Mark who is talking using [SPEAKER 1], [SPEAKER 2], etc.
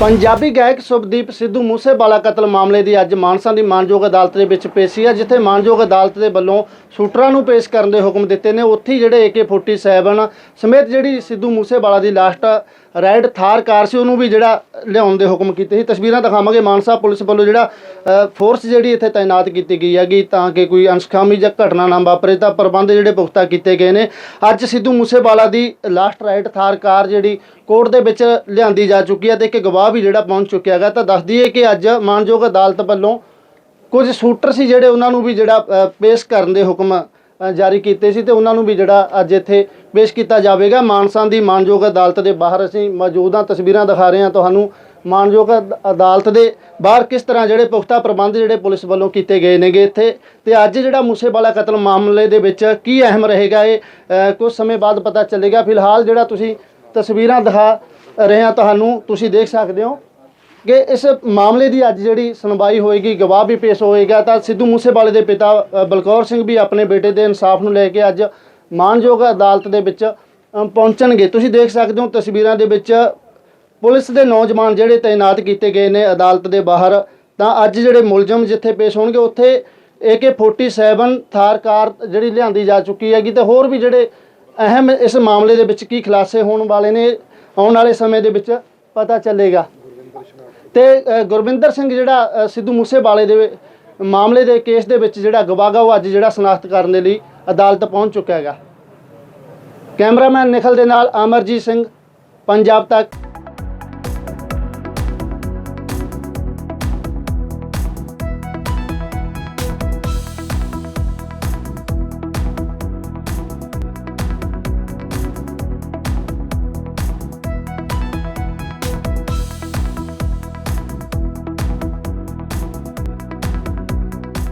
[SPEAKER 1] ਪੰਜਾਬੀ ਗਾਇਕ ਸੁਭਦੀਪ ਸਿੱਧੂ ਮੂਸੇਵਾਲਾ ਕਤਲ ਮਾਮਲੇ ਦੀ ਅੱਜ ਮਾਨਸਾ ਦੀ ਮਾਨਯੋਗ ਅਦਾਲਤ ਦੇ ਵਿੱਚ ਪੇਸ਼ੀ ਹੈ, ਜਿੱਥੇ ਮਾਨਯੋਗ ਅਦਾਲਤ ਦੇ ਵੱਲੋਂ ਸ਼ੂਟਰਾਂ ਨੂੰ ਪੇਸ਼ ਕਰਨ ਦੇ ਹੁਕਮ ਦਿੱਤੇ ਨੇ। ਉੱਥੇ ਹੀ ਜਿਹੜੇ AK47 ਸਮੇਤ ਜਿਹੜੀ ਸਿੱਧੂ ਮੂਸੇਵਾਲਾ ਦੀ ਲਾਸਟ ਰਾਈਡ ਥਾਰ ਕਾਰ ਸੀ, ਉਹਨੂੰ ਵੀ ਜਿਹੜਾ ਲਿਆਉਣ ਦੇ ਹੁਕਮ ਕੀਤੇ ਸੀ। ਤਸਵੀਰਾਂ ਦਿਖਾਵਾਂਗੇ ਮਾਨਸਾ ਪੁਲਿਸ ਵੱਲੋਂ ਜਿਹੜਾ ਫੋਰਸ ਜਿਹੜੀ ਇੱਥੇ ਤਾਇਨਾਤ ਕੀਤੀ ਗਈ ਹੈਗੀ, ਤਾਂ ਕਿ ਕੋਈ ਅਨਸਖਾਮੀ ਜਾਂ ਘਟਨਾ ਨਾ ਵਾਪਰੇ, ਤਾਂ ਪ੍ਰਬੰਧ ਜਿਹੜੇ ਪੁਖਤਾ ਕੀਤੇ ਗਏ ਨੇ। ਅੱਜ ਸਿੱਧੂ ਮੂਸੇਵਾਲਾ ਦੀ ਲਾਸਟ ਰਾਈਡ ਥਾਰ ਕਾਰ ਜਿਹੜੀ ਕੋਰਟ ਦੇ ਵਿੱਚ ਲਿਆਂਦੀ ਜਾ ਚੁੱਕੀ ਹੈ ਤੇ ਇੱਕ ਗਵਾਹ ਵੀ ਜਿਹੜਾ ਪਹੁੰਚ ਚੁੱਕਿਆ ਹੈਗਾ। ਤਾਂ ਦੱਸ ਦਈਏ ਕਿ ਅੱਜ ਮਾਨਯੋਗ ਅਦਾਲਤ ਵੱਲੋਂ ਕੁਝ ਸ਼ੂਟਰ ਸੀ ਜਿਹੜੇ ਉਹਨਾਂ ਨੂੰ ਵੀ ਜਿਹੜਾ ਪੇਸ਼ ਕਰਨ ਦੇ ਹੁਕਮ ਜਾਰੀ ਕੀਤੇ ਸੀ ਤੇ ਉਹਨਾਂ ਨੂੰ ਵੀ ਜਿਹੜਾ ਅੱਜ ਇੱਥੇ ਪੇਸ਼ ਕੀਤਾ ਜਾਵੇਗਾ। ਮਾਨਸਾ ਦੀ ਮਾਨਯੋਗ ਅਦਾਲਤ ਦੇ ਬਾਹਰ ਅਸੀਂ ਮੌਜੂਦਾ ਤਸਵੀਰਾਂ ਦਿਖਾ ਰਹੇ ਹਾਂ ਤੁਹਾਨੂੰ। ਮਾਨਯੋਗ ਅਦਾਲਤ ਦੇ ਬਾਹਰ ਕਿਸ ਤਰ੍ਹਾਂ ਜਿਹੜੇ ਪੁਖਤਾ ਪ੍ਰਬੰਧ ਜਿਹੜੇ ਪੁਲਿਸ ਵੱਲੋਂ ਕੀਤੇ ਗਏ ਨੇਗੇ ਇੱਥੇ। ਤੇ ਅੱਜ ਜਿਹੜਾ ਮੂਸੇਵਾਲਾ ਕਤਲ ਮਾਮਲੇ ਦੇ ਵਿੱਚ ਕੀ ਅਹਿਮ ਰਹੇਗਾ ਇਹ ਅ, ਕੁਝ ਸਮੇਂ ਬਾਅਦ ਪਤਾ ਚੱਲੇਗਾ। ਫਿਲਹਾਲ ਜਿਹੜਾ ਤੁਸੀਂ ਤਸਵੀਰਾਂ ਦਿਖਾ ਰਹੇ ਹਾਂ ਤੁਹਾਨੂੰ ਤੁਸੀਂ ਦੇਖ ਸਕਦੇ ਹੋ ਕਿ ਇਸ ਮਾਮਲੇ ਦੀ ਅੱਜ ਜਿਹੜੀ ਸੁਣਵਾਈ ਹੋਏਗੀ ਗਵਾਹ ਵੀ ਪੇਸ਼ ਹੋਏਗਾ। ਤਾਂ ਸਿੱਧੂ ਮੂਸੇਵਾਲੇ ਦੇ ਪਿਤਾ ਬਲਕੌਰ ਸਿੰਘ ਵੀ ਆਪਣੇ ਬੇਟੇ ਦੇ ਇਨਸਾਫ ਨੂੰ ਲੈ ਕੇ ਅੱਜ ਮਾਨਯੋਗ ਅਦਾਲਤ ਦੇ ਵਿੱਚ ਪਹੁੰਚਣਗੇ। ਤੁਸੀਂ ਦੇਖ ਸਕਦੇ ਹੋ ਤਸਵੀਰਾਂ ਦੇ ਵਿੱਚ ਪੁਲਿਸ ਦੇ ਨੌਜਵਾਨ ਜਿਹੜੇ ਤਾਇਨਾਤ ਕੀਤੇ ਗਏ ਨੇ ਅਦਾਲਤ ਦੇ ਬਾਹਰ। ਤਾਂ ਅੱਜ ਜਿਹੜੇ ਮੁਲਜ਼ਮ ਜਿੱਥੇ ਪੇਸ਼ ਹੋਣਗੇ, ਉੱਥੇ AK47 ਥਾਰ ਕਾਰ ਜਿਹੜੀ ਲਿਆਂਦੀ ਜਾ ਚੁੱਕੀ ਹੈਗੀ ਤੇ ਹੋਰ ਵੀ ਜਿਹੜੇ ਅਹਿਮ ਇਸ ਮਾਮਲੇ ਦੇ ਵਿੱਚ ਕੀ ਖੁਲਾਸੇ ਹੋਣ ਵਾਲੇ ਨੇ, ਆਉਣ ਵਾਲੇ ਸਮੇਂ ਦੇ ਵਿੱਚ ਪਤਾ ਚੱਲੇਗਾ। ਤੇ ਗੁਰਵਿੰਦਰ ਸਿੰਘ ਜਿਹੜਾ ਸਿੱਧੂ ਮੂਸੇਵਾਲੇ ਦੇ ਮਾਮਲੇ ਦੇ ਕੇਸ ਦੇ ਵਿੱਚ ਜਿਹੜਾ ਗਵਾਹ ਉਹ ਅੱਜ ਜਿਹੜਾ ਸਨਾਖਤ ਕਰਨ ਦੇ ਲਈ ਅਦਾਲਤ ਪਹੁੰਚ ਚੁੱਕਿਆ ਹੈਗਾ। ਕੈਮਰਾਮੈਨ ਨਿਖਲ ਦੇ ਨਾਲ ਅਮਰਜੀਤ ਸਿੰਘ ਪੰਜਾਬ ਤੱਕ।